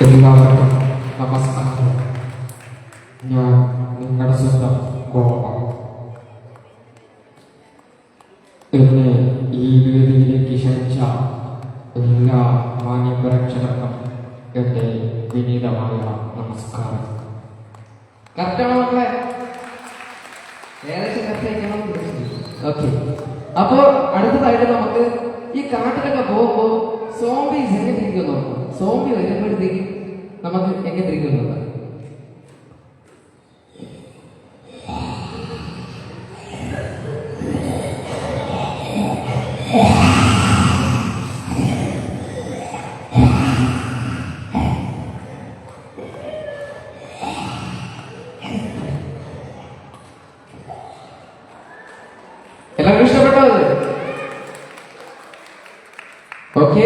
എല്ലാവർക്കും നമസ്കാരം ഞാൻ നിങ്ങളുടെ സ്വന്തം ഗോപ എന്നെ ഈ വേദിയിലേക്ക് ക്ഷണിച്ച എല്ലാ മാന്യപ്രേക്ഷകർക്കും എന്റെ വിനീതമായ നമസ്കാരം. കറക്റ്റാണോ മക്കളെ. ഏകദേശം കറക്റ്റായിക്കണം ഓക്കെ. അപ്പോ അടുത്തതായിട്ട് നമുക്ക് ഈ കാട്ടിലൊക്കെ പോകുമ്പോ സോംബീസ് എങ്ങനെ തിരിക്കുന്നു സോംബി വരുമ്പോഴത്തേക്കും നമുക്ക് എങ്ങനെ ഇരിക്കുന്നുണ്ട് എല്ലാവർക്കും ഇഷ്ടപ്പെട്ടോ അത് ഓക്കെ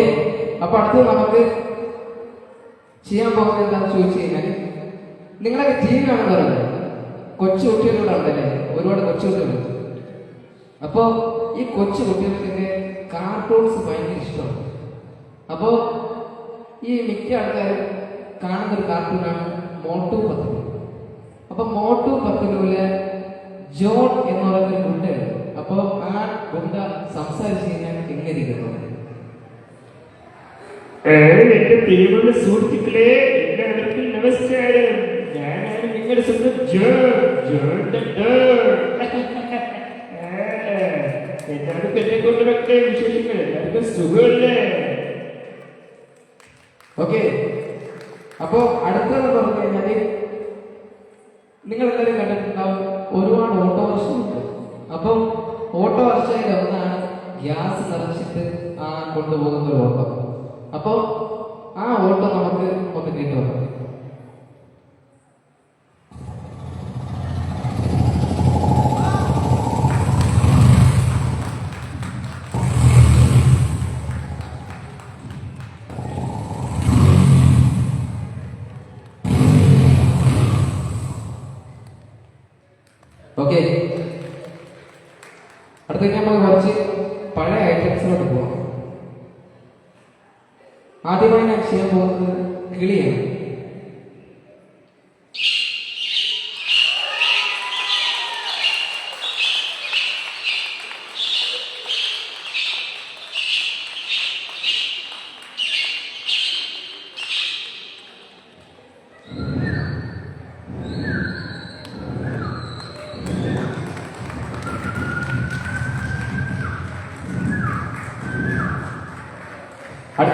അപ്പൊ അടുത്ത് നമുക്ക് ചെയ്യാൻ പോകുന്നത് എന്താണെന്ന് ചോദിച്ചു കഴിഞ്ഞാൽ നിങ്ങളൊക്കെ ടി വി കാണുന്നവരല്ലേ കൊച്ചു കുട്ടികളുണ്ടല്ലേ ഒരുപാട് കൊച്ചു കുട്ടികൾ അപ്പോ ഈ കൊച്ചു കുട്ടികൾക്കൊക്കെ കാർട്ടൂൺസ് ഭയങ്കര ഇഷ്ടമാണ്. അപ്പോ ഈ മിക്ക ആൾക്കാരും കാണുന്ന ഒരു കാർട്ടൂണാണ് മോട്ടു പത്തുലു. അപ്പൊ മോട്ടു പത്തുലുവിലെ ജോൺ എന്ന് പറയുന്ന ഒരു ഗുണ്ടയുണ്ട് അപ്പൊ ആ ഗുണ്ട സംസാരിച്ചു കഴിഞ്ഞാൽ എങ്ങനെ ഇരിക്കുന്നു ഏ, എന്റെ പ്രിയമുള്ള സുഹൃത്തുക്കളെ എല്ലാവർക്കും നമസ്കാരം. നിങ്ങളുടെ സ്വന്തം എല്ലാവർക്കും എന്നെ കൊണ്ട് മക്കളെ വിശേഷങ്ങൾ. എല്ലാവർക്കും സുഖമല്ലേ? ഓക്കെ. അപ്പോ അടുത്തതെന്ന് പറഞ്ഞു കഴിഞ്ഞാൽ നിങ്ങൾ എല്ലാവരും കണ്ടിട്ടുണ്ടാവും ഒരുപാട് ഓട്ടോറിക്ഷ ഉണ്ട് അപ്പം ഓട്ടോറിക്ഷയിൽ ഒന്നാണ് ഗ്യാസ് നിറച്ചിട്ട് ആ കൊണ്ടുപോകുന്ന ഒരു ഓട്ടോ. അപ്പോ ആ ഓട്ടോ നമുക്ക് ഒന്ന് കിട്ടും ഓക്കെ അടുത്തേക്ക് നമ്മൾ കുറച്ച് പഴയ ഐറ്റംസിലോട്ട് പോകാം ആദ്യമായി ഞാൻ ചെയ്യാൻ പോകുന്നത് കിളിയാണ്.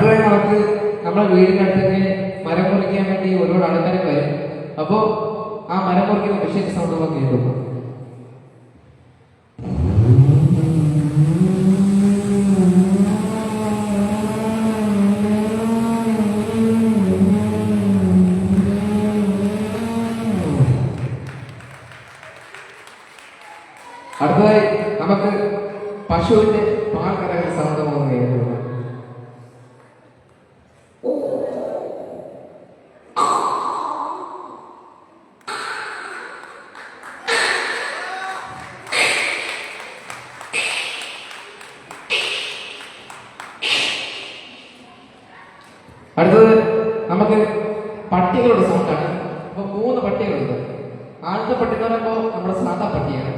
അടുത്തതായി നമുക്ക് നമ്മുടെ വീടിന്റെ അടുത്തൊക്കെ മരം മുറിക്കാൻ വേണ്ടി ഒരുപാട് ആൾക്കാരൊക്കെ വരും. അപ്പോ ആ മരം മുറിക്കുന്ന മെഷീൻ സൗണ്ടൊക്കെ കേൾക്കും അടുത്തതായി നമുക്ക് പശുവിന്റെ പാൽ കറകുന്ന സൗണ്ട് നമുക്ക് കേൾക്കാം അടുത്തത് നമുക്ക് പട്ടികളുടെ സൗണ്ടാണ്. അപ്പൊ മൂന്ന് പട്ടികളുണ്ട്. ആദ്യത്തെ പട്ടി എന്ന് പറയുമ്പോൾ നമ്മുടെ സാധാ പട്ടിയാണ്.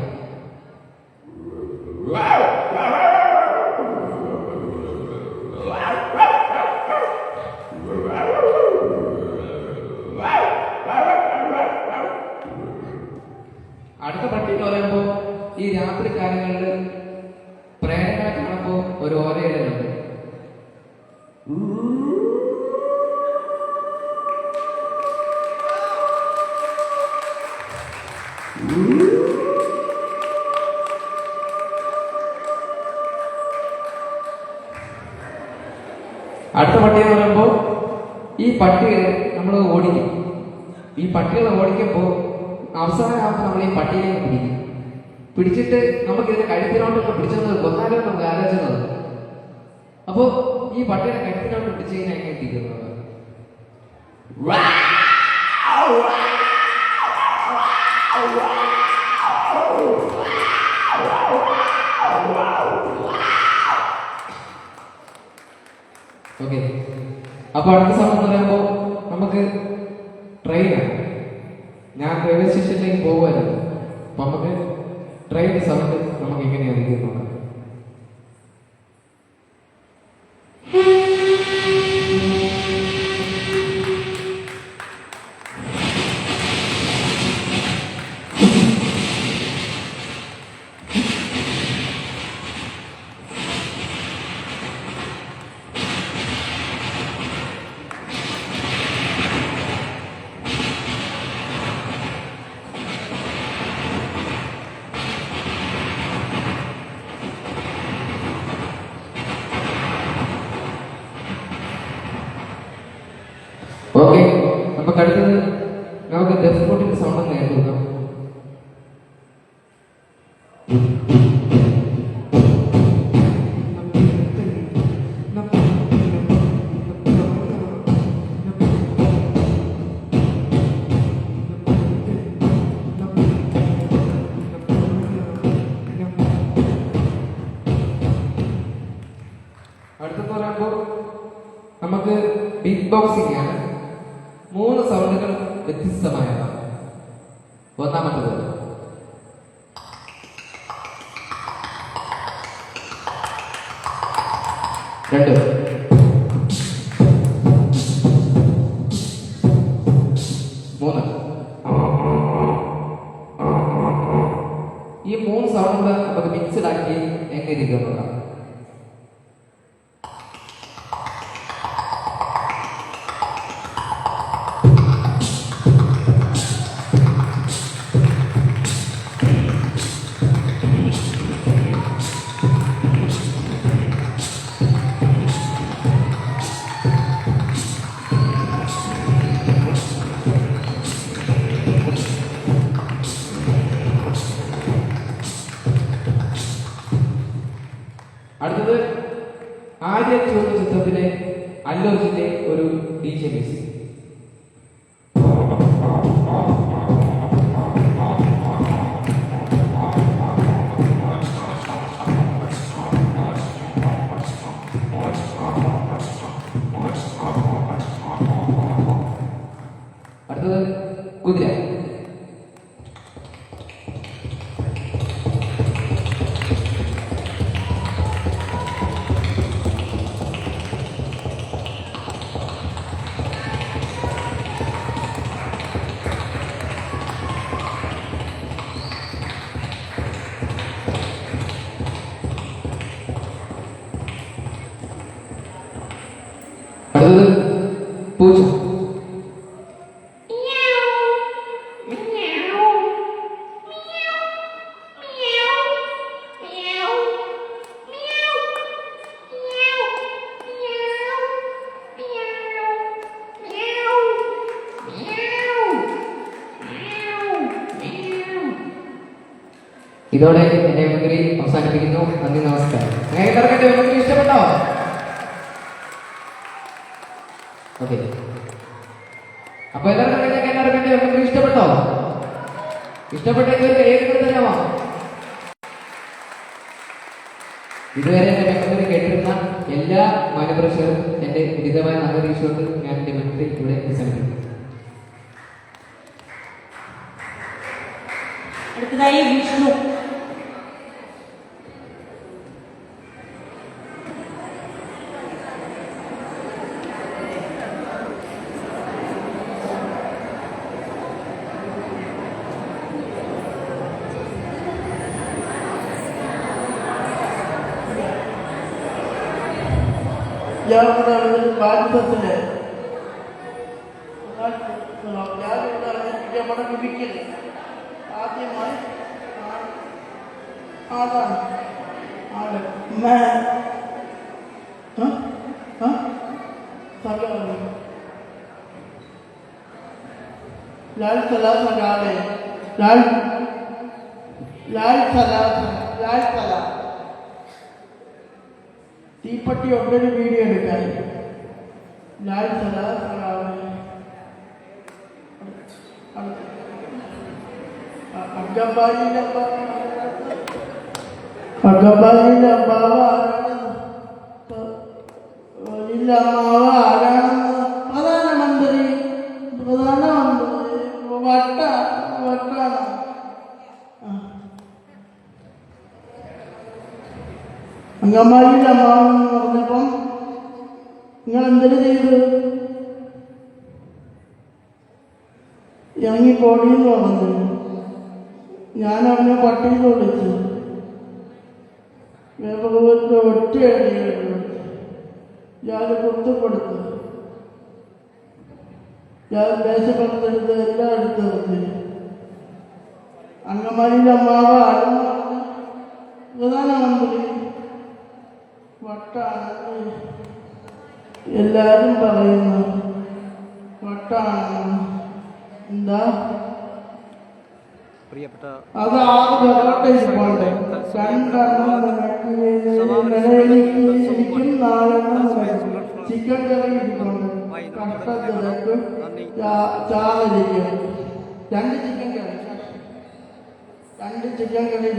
അടുത്ത പട്ടി എന്ന് പറയുമ്പോൾ ഈ രാത്രി കാലങ്ങളിൽ പ്രേരണ കാണുമ്പോൾ ഒരു ഓരയിലുണ്ട് പട്ടി എന്ന് പറയുമ്പോൾ ഈ പട്ടിയെ നമ്മൾ ഓടിക്കും ഈ പട്ടികളെ ഓടിക്കുമ്പോൾ അവസാനമാകുമ്പോൾ നമ്മൾ ഈ പട്ടിയെ പിടിക്കും പിടിച്ചിട്ട് നമുക്ക് ഇതിന്റെ കഴുത്തിനോട്ടൊക്കെ പിടിച്ചത് കൊന്നാലോ നമുക്ക് ആലോചന അപ്പോ ഈ പട്ടിയുടെ കഴുത്തിനോട്ട് പിടിച്ച് കഴിഞ്ഞാൽ എങ്ങനെ ഇരിക്കുന്നത് ഓക്കെ അപ്പൊ അടുത്ത സമയം എന്ന് പറയുമ്പോൾ നമുക്ക് ട്രെയിനാണ് ഞാൻ റെയിൽവേ സ്റ്റേഷനിലേക്ക് പോകുമായിരുന്നു അപ്പൊ നമുക്ക് ട്രെയിൻ സമയത്ത് നമുക്ക് എങ്ങനെയായിരിക്കും നോക്കാം മൂന്ന് സൗണ്ടുകൾ വ്യത്യസ്തമായതാണ്. ഒന്നാമത്തത്. രണ്ട്. മൂന്ന്. ഈ മൂന്ന് സൗണ്ടുകൾ നമുക്ക് മിക്സഡ് ആക്കി എങ്ങനെ ഇരിക്കും 아비의 기원도 제터들의 알려지게 പൂച്ച ഇതോടെ എന്റെ മെമ്മറി അവസാനിപ്പിക്കുന്നു. നന്ദി നമസ്കാരം. ഇഷ്ടപ്പെട്ടോ? ഓക്കെ. അപ്പൊ എല്ലാവർക്കും നിങ്ങൾക്ക് ഇഷ്ടപ്പെട്ടോ? ഇഷ്ടപ്പെട്ടെങ്കിൽ ഇതുവരെ എന്റെ മെമ്മറി കേട്ടിരുന്ന എല്ലാ മാനപ്രേക്ഷകരും എന്റെ നന്ദി ഈശ്വർക്ക് ഞാൻ എന്റെ മെമ്മറി ഇവിടെ അവസാനിപ്പിക്കുന്നു അടുത്തതായി വിഷ്ണു. लॉकडाऊन बाद बसून आहे लॉकडाऊन तुझ्या मनात उभी केली आज हे मन आज आलं मैं हाँ चालू लाल सलाह सा गा रहे लाल लाल सलाह लाल सलाह തീപ്പട്ടി ഒന്നൊരു വീഡിയോ എടുക്കാൻ ലാൽ സലാം സകാലെ അങ്കമ്പാടിയിലെ അങ്കമ്പാടിയിലെ അമ്മാവ് ആരാണെന്ന് വലിയ അമ്മാവ് അങ്കമാലിയിൽ അമ്മാവെന്ന് പറഞ്ഞപ്പം നിങ്ങൾ എന്തിനു ചെയ്തു ഇറങ്ങി പോടിയെന്ന് പറഞ്ഞു ഞാൻ അവനെ പട്ടിയിൽ വിളിച്ചു വേപ്പകത്തെ ഒറ്റയടിയായിരുന്നു ഞാൻ കുത്തപ്പെടുത്തു ഞാൻ ദേശപ്പെടുത്തെടുത്ത് എല്ലാം എടുത്ത് വെച്ചു അങ്കമാലിയിലെ അമ്മാവ് ആരും പറഞ്ഞു പ്രധാനമന്ത്രി വട്ടാണ്. എല്ലാരും പറയുന്നു വട്ടാണ് എന്താ? പ്രിയപ്പെട്ട അത് ചിക്കൻ കറി ചാറിരിക്കും രണ്ട് ചിക്കൻ കറി. രണ്ട് ചിക്കൻ കറി